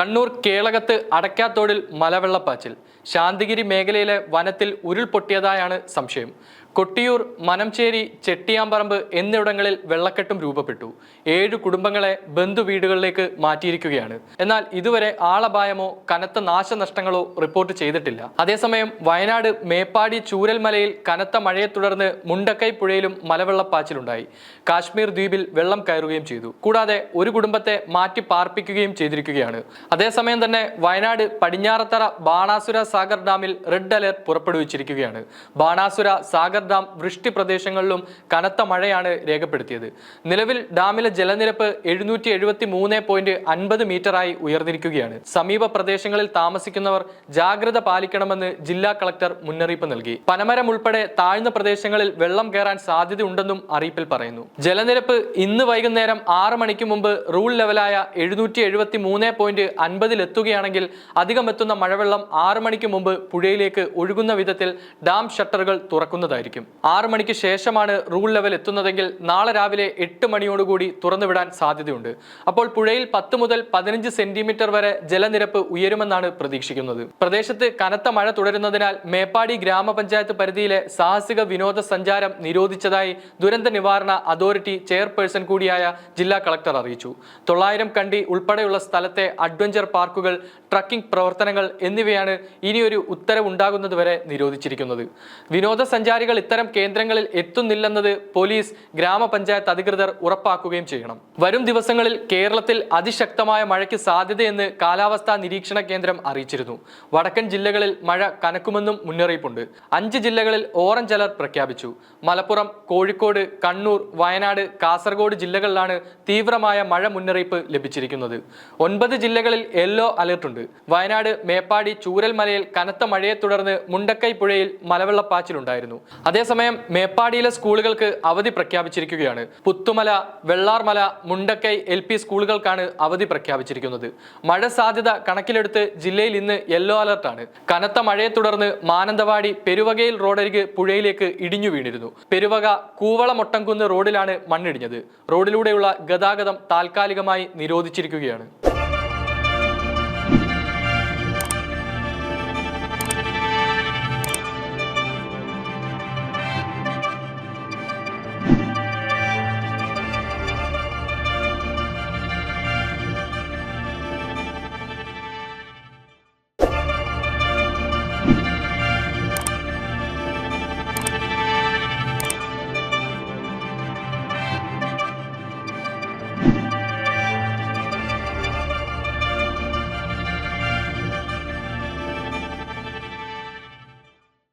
കണ്ണൂർ കേളകത്ത് അടക്കാത്തോടിൽ മലവെള്ളപ്പാച്ചിൽ. ശാന്തിഗിരി മേഖലയിലെ വനത്തിൽ ഉരുൾപൊട്ടിയതായാണ് സംശയം. കൊട്ടിയൂർ മനംചേരി ചെട്ടിയാമ്പറമ്പ് എന്നിവിടങ്ങളിൽ വെള്ളക്കെട്ടും രൂപപ്പെട്ടു. ഏഴ് കുടുംബങ്ങളെ ബന്ധുവീടുകളിലേക്ക് മാറ്റിയിരിക്കുകയാണ്. എന്നാൽ ഇതുവരെ ആളപായമോ കനത്ത നാശനഷ്ടങ്ങളോ റിപ്പോർട്ട് ചെയ്തിട്ടില്ല. അതേസമയം വയനാട് മേപ്പാടി ചൂരൽമലയിൽ കനത്ത മഴയെ തുടർന്ന് മുണ്ടക്കൈ പുഴയിലും മലവെള്ളപ്പാച്ചിലുണ്ടായി. കാശ്മീർ ദ്വീപിൽ വെള്ളം കയറുകയും ചെയ്തു. കൂടാതെ ഒരു കുടുംബത്തെ മാറ്റി പാർപ്പിക്കുകയും ചെയ്തിരിക്കുകയാണ്. അതേസമയം തന്നെ വയനാട് പടിഞ്ഞാറത്തറ ബാണാസുര സാഗർ ഡാമിൽ റെഡ് അലർട്ട് പുറപ്പെടുവിച്ചിരിക്കുകയാണ്. ബാണാസുര സാഗർ ഡാം വൃഷ്ടി പ്രദേശങ്ങളിലും കനത്ത മഴയാണ് രേഖപ്പെടുത്തിയത്. നിലവിൽ ഡാമിലെ ജലനിരപ്പ് എഴുന്നൂറ്റി എഴുപത്തി മൂന്ന് പോയിന്റ് അൻപത് മീറ്ററായി ഉയർന്നിരിക്കുകയാണ്. സമീപ പ്രദേശങ്ങളിൽ താമസിക്കുന്നവർ ജാഗ്രത പാലിക്കണമെന്ന് ജില്ലാ കളക്ടർ മുന്നറിയിപ്പ് നൽകി. പനമരം ഉൾപ്പെടെ താഴ്ന്ന പ്രദേശങ്ങളിൽ വെള്ളം കയറാൻ സാധ്യതയുണ്ടെന്നും അറിയിപ്പിൽ പറയുന്നു. ജലനിരപ്പ് ഇന്ന് വൈകുന്നേരം ആറ് മണിക്ക് മുമ്പ് റൂൾ ലെവലായ എഴുന്നൂറ്റി എഴുപത്തി മൂന്ന് പോയിന്റ് അൻപതിലെത്തുകയാണെങ്കിൽ അധികം എത്തുന്ന മഴവെള്ളം ആറ് മണിക്ക് മുമ്പ് പുഴയിലേക്ക് ഒഴുകുന്ന വിധത്തിൽ ഡാം ഷട്ടറുകൾ തുറക്കുന്നതായിരിക്കും. ആറ് മണിക്ക് ശേഷമാണ് റൂൾ ലെവൽ എത്തുന്നതെങ്കിൽ നാളെ രാവിലെ എട്ട് മണിയോടുകൂടി തുറന്നുവിടാൻ സാധ്യതയുണ്ട്. അപ്പോൾ പുഴയിൽ പത്ത് മുതൽ പതിനഞ്ച് സെന്റിമീറ്റർ വരെ ജലനിരപ്പ് ഉയരുമെന്നാണ് പ്രതീക്ഷിക്കുന്നത്. പ്രദേശത്ത് കനത്ത മഴ തുടരുന്നതിനാൽ മേപ്പാടി ഗ്രാമപഞ്ചായത്ത് പരിധിയിലെ സാഹസിക വിനോദ സഞ്ചാരം നിരോധിച്ചതായി ദുരന്ത നിവാരണ അതോറിറ്റി ചെയർപേഴ്സൺ കൂടിയായ ജില്ലാ കളക്ടർ അറിയിച്ചു. തൊള്ളായിരം കണ്ടി ഉൾപ്പെടെയുള്ള സ്ഥലത്തെ അഡ്വഞ്ചർ പാർക്കുകൾ ട്രക്കിംഗ് പ്രവർത്തനങ്ങൾ എന്നിവയാണ് ഇനിയൊരു ഉത്തരവുണ്ടാകുന്നതുവരെ നിരോധിച്ചിരിക്കുന്നത്. വിനോദസഞ്ചാരികൾ ഇത്തരം കേന്ദ്രങ്ങളിൽ എത്തുന്നില്ലെന്നത് പോലീസ് ഗ്രാമപഞ്ചായത്ത് അധികൃതർ ഉറപ്പാക്കുകയും ചെയ്യണം. വരും ദിവസങ്ങളിൽ കേരളത്തിൽ അതിശക്തമായ മഴയ്ക്ക് സാധ്യതയെന്ന് കാലാവസ്ഥാ നിരീക്ഷണ കേന്ദ്രം അറിയിച്ചിരുന്നു. വടക്കൻ ജില്ലകളിൽ മഴ കനക്കുമെന്നും മുന്നറിയിപ്പുണ്ട്. അഞ്ച് ജില്ലകളിൽ ഓറഞ്ച് അലർട്ട് പ്രഖ്യാപിച്ചു. മലപ്പുറം കോഴിക്കോട് കണ്ണൂർ വയനാട് കാസർഗോഡ് ജില്ലകളിലാണ് തീവ്രമായ മഴ മുന്നറിയിപ്പ് ലഭിച്ചിരിക്കുന്നത്. ഒൻപത് ജില്ലകളിൽ യെല്ലോ അലർട്ടുണ്ട് വയനാട് മേപ്പാടി ചൂരൽമലയിൽ കനത്ത മഴയെ തുടർന്ന് മുണ്ടക്കൈ പുഴയിൽ മലവെള്ളപ്പാച്ചിലുണ്ടായിരുന്നു. അതേസമയം മേപ്പാടിയിലെ സ്കൂളുകൾക്ക് അവധി പ്രഖ്യാപിച്ചിരിക്കുകയാണ്. പുത്തുമല വെള്ളാർമല മുണ്ടക്കൈ എൽ പി സ്കൂളുകൾക്കാണ് അവധി പ്രഖ്യാപിച്ചിരിക്കുന്നത്. മഴ സാധ്യത കണക്കിലെടുത്ത് ജില്ലയിൽ ഇന്ന് യെല്ലോ അലർട്ടാണ്. കനത്ത മഴയെ തുടർന്ന് മാനന്തവാടി പെരുവകയിൽ റോഡരികെ പുഴയിലേക്ക് ഇടിഞ്ഞു വീണിരുന്നു. പെരുവക കൂവള മൊട്ടംകുന്ന് റോഡിലാണ് മണ്ണിടിഞ്ഞത്. റോഡിലൂടെയുള്ള ഗതാഗതം താൽക്കാലികമായി നിരോധിച്ചിരിക്കുകയാണ്.